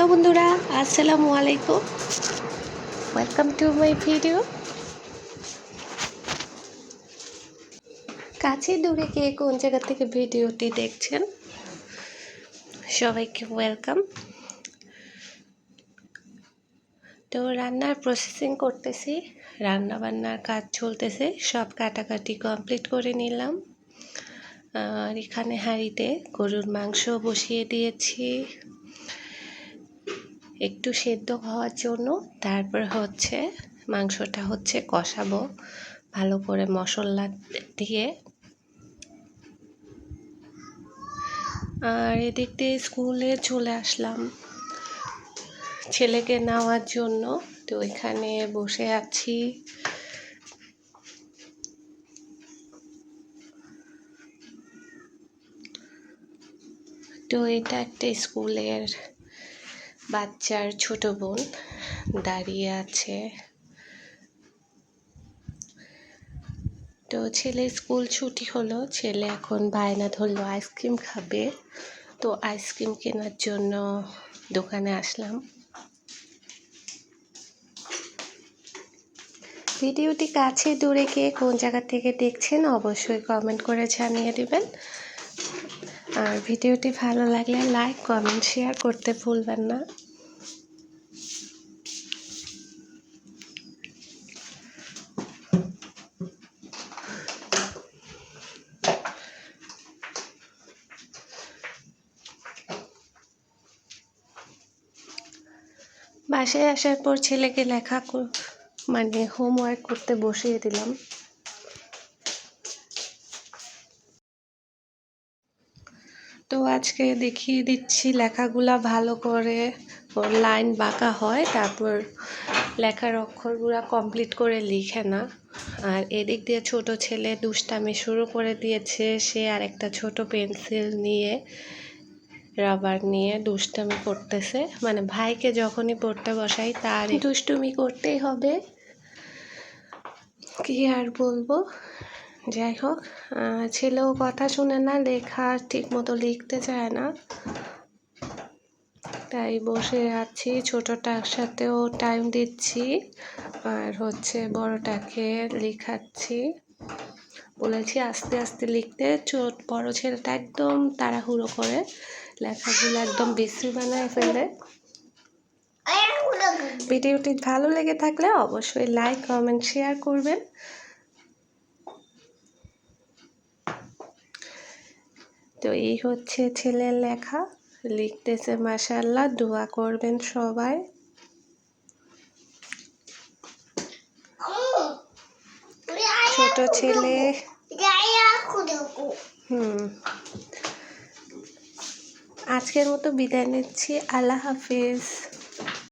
Hello বন্ধুরা আসসালামু আলাইকুম। ওয়েলকাম টু মাই ভিডিও কাছে দূরে কে কোন জায়গা থেকে ভিডিওটি দেখছেন সবাইকে ওয়েলকাম তো রান্নার প্রসেসিং করতেছি রান্না বান্নার কাজ চলতেছে সব কাটাকাটি কমপ্লিট করে নিলাম। আর এখানে হাঁড়িতে গরুর মাংস বসিয়ে দিয়েছি। একটু সেদ্ধ হওয়ার জন্য তারপর হচ্ছে মাংসটা হচ্ছে কষাবো। ভালো করে মশলা দিয়ে। আর এদিক দিয়ে স্কুলে চলে আসলাম ছেলেকে নেওয়ার জন্য। তো এখানে বসে আছি। তো এটা একটা স্কুলের বাচ্চার ছোট বোন দাঁড়িয়ে আছে। তো ছেলে স্কুল ছুটি হলো, ছেলে এখন বায়না ধরলো, আইসক্রিম খাবে। তো আইসক্রিম কেনার জন্য দোকানে আসলাম। ভিডিওটি কাছে দূরে কে কোন জায়গা থেকে দেখছেন অবশ্যই কমেন্ট করে জানিয়ে দেবেন। আর ভিডিওটি ভালো লাগলে লাইক কমেন্ট শেয়ার করতে ভুলবেন না। বাসায় আসার পর ছেলেকে লেখা মানে হোমওয়ার্ক করতে বসিয়ে দিলাম। তো আজকে দেখিয়ে দিচ্ছি লেখাগুলা ভালো করে, ওর লাইন বাঁকা হয়, তারপর লেখার অক্ষরগুলা কমপ্লিট করে লিখে না। আর এদিক দিয়ে ছোট ছেলে দুষ্টামি শুরু করে দিয়েছে, সে আর একটা ছোট পেন্সিল নিয়ে। রাবার নিয়ে দুষ্টামি করতেছে। মানে ভাইকে যখনই পড়তে বসাই তার দুষ্টুমি করতেই হবে। কি আর বলব? যাই হোক ছেলেও কথা শুনে না, লেখা ঠিক মতো লিখতে চায় না। তাই বসে আছি, ছোটোটার সাথেও টাইম দিচ্ছি, আর হচ্ছে বড়টাকে লেখাচ্ছি। বলেছি আস্তে আস্তে লিখতে। চোট, বড় ছেলেটা একদম তাড়াহুড়ো করে লেখাগুলো একদম বেশি বানায় ফেলে। ভিডিওটি ভালো লেগে থাকলে অবশ্যই লাইক কমেন্ট শেয়ার করবেন। তো এই হচ্ছে ছেলের লেখা। লিখতেছে মাসাল্লাহ দোয়া করবেন সবাই ছোট ছেলে। হুম। আজকের মতো বিদায় নিচ্ছি। আল্লাহ হাফিজ।